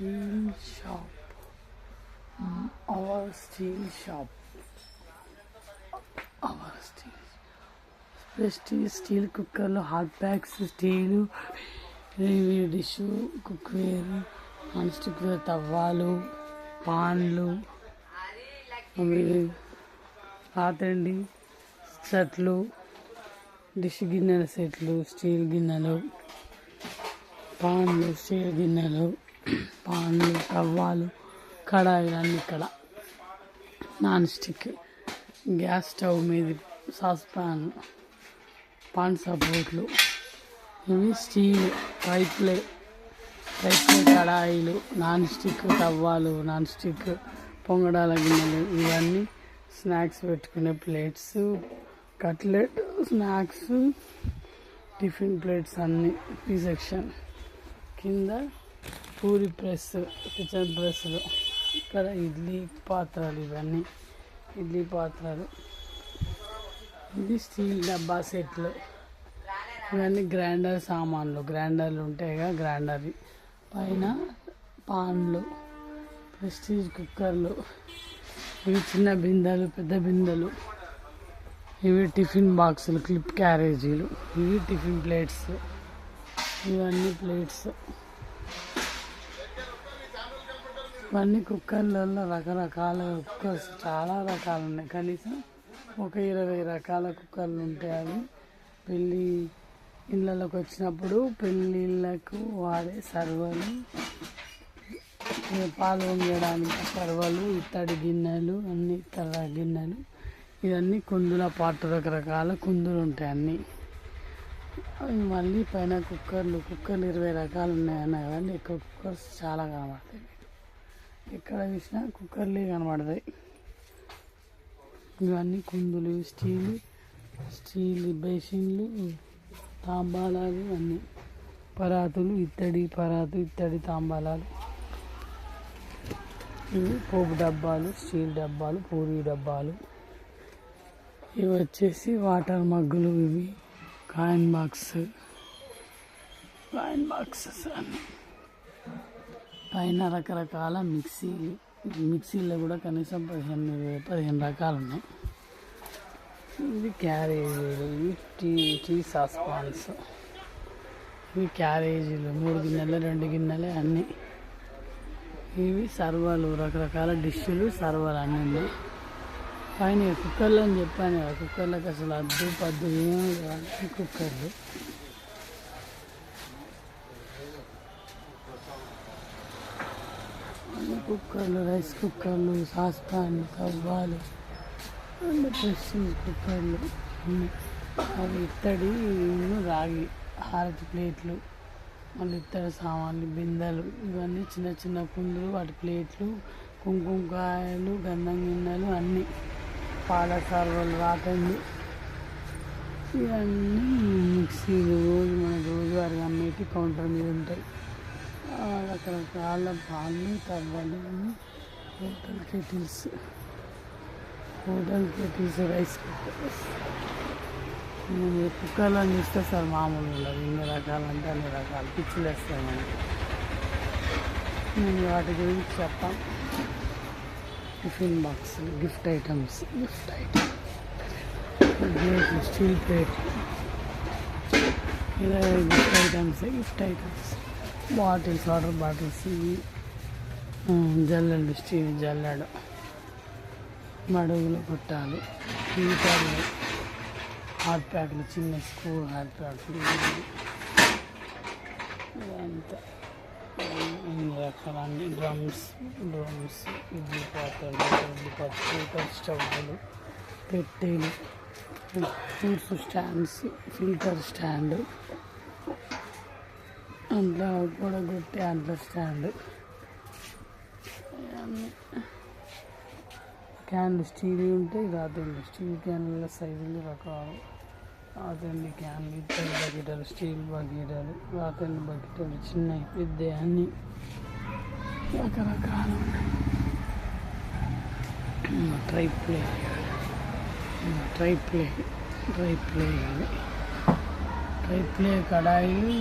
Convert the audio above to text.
Steel shop our steel shop our steel prestige steel కుక్కర్లు hot packs steel ఇవి dish cookware non stick తవ్వాలు పాన్లు పాతండి సెట్లు డిష్ గిన్నెల సెట్లు స్టీల్ గిన్నెలు పాన్లు స్టీల్ గిన్నెలు పాన్లు తవ్వాలు కడాయిలు అన్నీ ఇక్కడ. Non stick. గ్యాస్ స్టవ్ మీద సాస్ పాన్ పాన్ సపోర్ట్లు ఇవి స్టీల్ పైప్లే పైప్లే కడాయిలు నాన్ స్టిక్ తవ్వాలు నాన్ స్టిక్ పొంగడాల గిన్నెలు ఇవన్నీ స్నాక్స్ పెట్టుకునే plates cutlet snacks tiffin plates అన్నీ ఈ సెక్షన్. కింద పూరి ప్రెస్ కిచెన్ ప్రెస్లు ఇక్కడ ఇడ్లీ పాత్రలు ఇవన్నీ. ఇడ్లీ పాత్రలు ఇది స్టీల్ డబ్బా సెట్లు. ఇవన్నీ గ్రైండర్ సామాన్లు. గ్రైండర్లు ఉంటాయిగా గ్రైండర్. పైన పాన్లు ప్రెస్టీజ్ కుక్కర్లు. ఇవి చిన్న బిందెలు పెద్ద బిందెలు. ఇవి టిఫిన్ బాక్సులు క్లిప్ క్యారేజీలు. ఇవి టిఫిన్ ప్లేట్స్. ఇవన్నీ ప్లేట్స్. ఇవన్నీ కుక్కర్లలో రకరకాల కుక్కర్స్ చాలా రకాలు ఉన్నాయి. కనీసం ఒక ఇరవై రకాల కుక్కర్లు ఉంటాయి అవి. పెళ్ళి ఇళ్ళలోకి వచ్చినప్పుడు పెళ్ళిళ్ళకు వాడే సర్వలు పాలు వండడానికి సర్వలు ఇత్తడి గిన్నెలు అన్ని ఇతర గిన్నెలు. ఇవన్నీ కుందుల పాటు రకరకాల కుందులు ఉంటాయి అన్నీ. అవి మళ్ళీ పైన కుక్కర్లు కుక్కర్లు ఇరవై రకాలు ఉన్నాయన్న కదండి. ఎక్కువ కుక్కర్స్ చాలా కనబడతాయి. ఎక్కడ చూసినా కుక్కర్లే కనబడతాయి. ఇవన్నీ కుందులు స్టీల్ స్టీల్ బేసిన్లు తాంబాలాలు అన్నీ. పరాతులు ఇత్తడి పరాతు ఇత్తడి తాంబాలాలు. ఇవి పోపు డబ్బాలు స్టీల్ డబ్బాలు పూరి డబ్బాలు. ఇవి వచ్చేసి వాటర్ మగ్గులు ఇవి. Coin box. కాయిన్ బాక్సెస్ అన్నీ. పైన రకరకాల మిక్సీలు మిక్సీలో కూడా కనీసం పదిహేను పదిహేను రకాలు ఉన్నాయి. ఇవి క్యారేజీలు ఇవి టీ టీ సాస్ పాన్స్. ఇవి క్యారేజీలు మూడు గిన్నెలు రెండు గిన్నెలు అన్నీ. ఇవి సర్వాలు రకరకాల డిష్లు సర్వాలు అన్నీ ఉన్నాయి. పైన కుక్కర్లు అని చెప్పాను కదా కుక్కర్లకు అసలు అద్దు పద్దు ఏమి కాదు. కుక్కర్లు అన్ని కుక్కర్లు రైస్ కుక్కర్లు సాస్ ప్యాన్లు తవ్వాలు అండ్ ప్రెస్టీజ్ కుక్కర్లు అవి ఇత్తడి రాగి హారతి ప్లేట్లు మళ్ళీ ఇత్తడి సామాన్లు బిందెలు ఇవన్నీ చిన్న చిన్న కుందులు వాటి ప్లేట్లు కుంకుమకాయలు గంధం గిన్నెలు అన్నీ. పాల సర్వలు రాకండి ఇవన్నీ మిక్సీలు రోజు మన రోజువారీ అమ్మేటి కౌంటర్ మీద ఉంటాయి. రకరకాల పాలు తవ్వలు hotel kettles hotel kettles rice cookers. నేను కుక్కర్లో చూస్తే సార్ మామూలు ఉండదు. ఇన్ని రకాలు అంటే అన్ని రకాలు. పిచ్చిలు వేస్తాయి మనకి. నేను వాటి గురించి చెప్పాను. Tiffin box gift items gift item ప్లేట్లు స్టీల్ ప్లేట్ ఇలా gift items gift items. Bottles water bottles ఇవి. జల్లెడు స్టీల్ జల్లెడు. మడుగులు కొట్టాలి. హీటర్లు హాట్ ప్యాక్లు చిన్న స్కూల్ హాట్ ప్యాక్లు ఇదంతా. అన్ని రకాల డ్రమ్స్ డ్రమ్స్ ఇడ్లీ పాత్రలు ఇడ్లీ పాత్రలు ఫిల్టర్ స్టవ్లు పెట్టేలు ఫ్రూట్స్ స్టాండ్స్ ఫిల్టర్ స్టాండ్. అంట్లో కూడా కొట్టే అందులో స్టాండ్. క్యాన్లు స్టీల్ ఉంటాయి రాతండి స్టీల్ క్యాన్ల సైజులు రకాలు. రాతండి క్యాన్లు ఇద్దరు బకెటలు స్టీల్ బకెటలు రాతండి బకెటలు చిన్నవి పెద్ద అన్నీ రకరకాలు tri ply. Tri ply. Tri ply. Tri ply కడాయి